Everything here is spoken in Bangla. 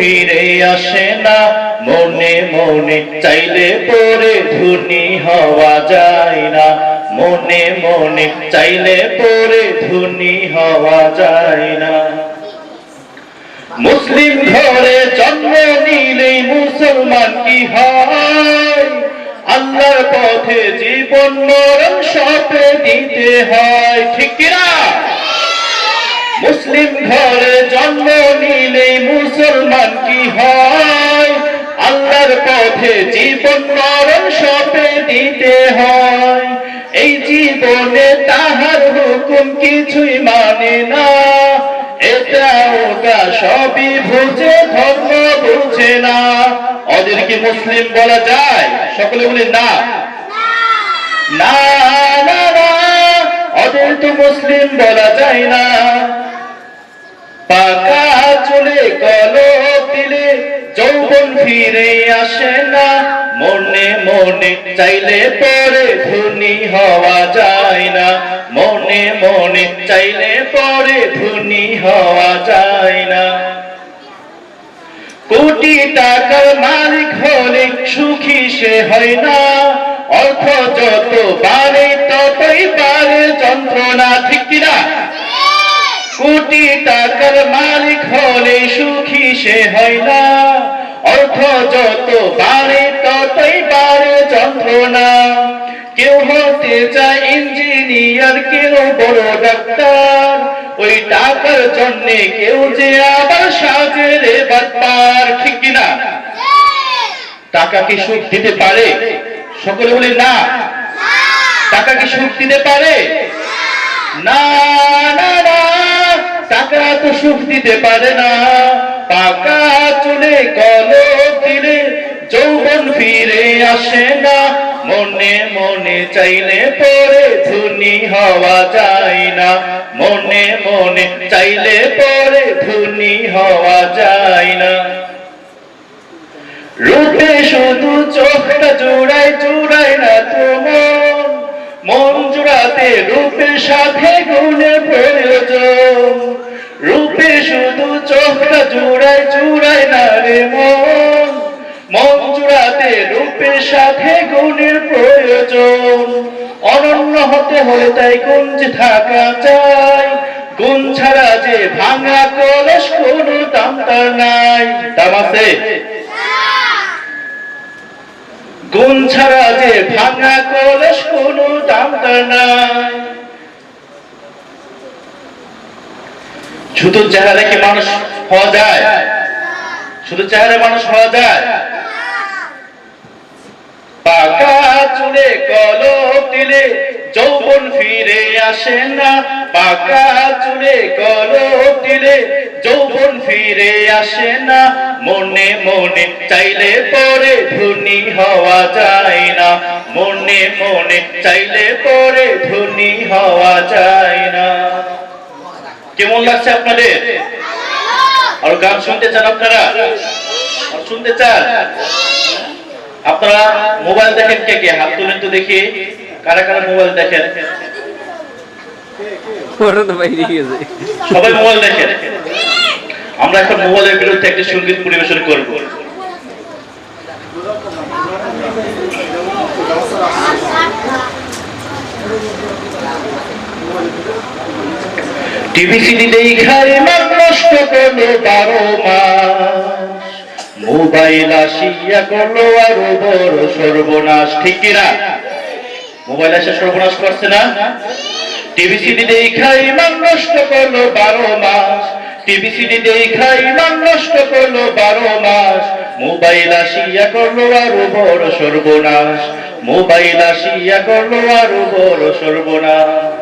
ফিরে আসে না। মনে মনে চাইলে পরে ধুনি হওয়া যায় না। মনে মনে চাইলে পরে ধুনি হওয়া যায় না। মুসলিম ঘরে জন্ম নিলেই মুসলমান কি হয়? আল্লাহর পথে জীবন মরণ সাথে দিতে হয়। ঠিক কিনা? মুসলিম ঘরে জন্ম নিলেই মুসলমান কি হয়? আল্লাহর পথে জীবন মরণ সপে দিতে হয়। এই জীবনে তাহার হুকুম কিছুই মানে না। এটা ওটা সবই বুঝে, ধর্ম বুঝে না। ওদের কি মুসলিম বলা যায়? সকলে বলি না। না না না ওদের তো মুসলিম বলা যায় না। পাকা চলে কলপ দিলে, যৌবন ফিরে আসে না। মনে মনে চাইলে পরে হওয়া যায় না। মনে মনে চাইলে পরে হওয়া যায় না। কোটি টাকার মালিক হলে সুখী সে হয় না। অর্থ যত বাড়ে, ততই বাড়ে যন্ত্রণা। ঠিক কোটি টাকার মালিক হলে সুখী সে হয় না। অর্থ যত বাড়ে ততই বাড়ে যন্ত্রণা। কেউ হতে চায় ইঞ্জিনিয়ার কেউ বড় ডাক্তার। ওই টাকার জন্য কেউ যে আবার সাজে রে বাটপার ঠিক কিনা টাকা কি সুখ দিতে পারে? সকলে বলি না। টাকা কি সুখ দিতে পারে? না না দিতে পারে না। পাকা চলে কলপ দিলে যৌবন ফিরে আসে না। মনে মনে চাইলে পরে ধুনি হওয়া যায় না। মনে মনে চাইলে পরে ধুনি হওয়া যায় না। রূপে শুধু চোখটা জোড়ায় জোড়ায় না তোমার মন। জোড়াতে রূপের সাথে গুণের প্রয়োজন। জোড়াতে রূপের সাথে গুণের প্রয়োজন। অনন্য হতে হলে তাই গুঞ্জ থাকা চাই। গুণ ছাড়া যে ভাঙা কলস কোনো দাম নাই। দাম গুণ ছাড়া যে ভাঙা কলস কোনো দাম নাই। শুধু চেহারা কি মানুষ হওয়া যায়? শুধু চেহারা মানুষ হওয়া যায়? চুলে কলপ দিলে যৌবন ফিরে আসে না পাকা চুলে কলপ দিলে যৌবন ফিরে আসে না। মনে মনে চাইলে পরে ধনী হওয়া যায় না। মনে মনে চাইলে পরে ধনী হওয়া যায় না। কেমন লাগছে আপনাদের? আর গান শুনতে চান আপনারা? শুনতে চান? আপনারা মোবাইল দেখেন কে কে? হাত তুলেন তো দেখি। কারা কারা মোবাইল দেখেন? সবাই মোবাইল দেখেন। আমরা এখন মোবাইলের বিরুদ্ধে একটা সংগীত পরিবেশন করব। টিভি সিডি মান নষ্ট করল বারো মাস মোবাইল আসিয়া করল আরও বড় সর্বনাশ, ঠিক কিনা? মোবাইল আসে সর্বনাশ করছে না? টিভি সিডি দেখাই মান নষ্ট করল বারো মাস। টিভি সিডি দেখাই মান নষ্ট করল বারো মাস। মোবাইল আসিয়া করল আরও বড় সর্বনাশ। মোবাইল আসিয়া করল আরও বড় সর্বনাশ।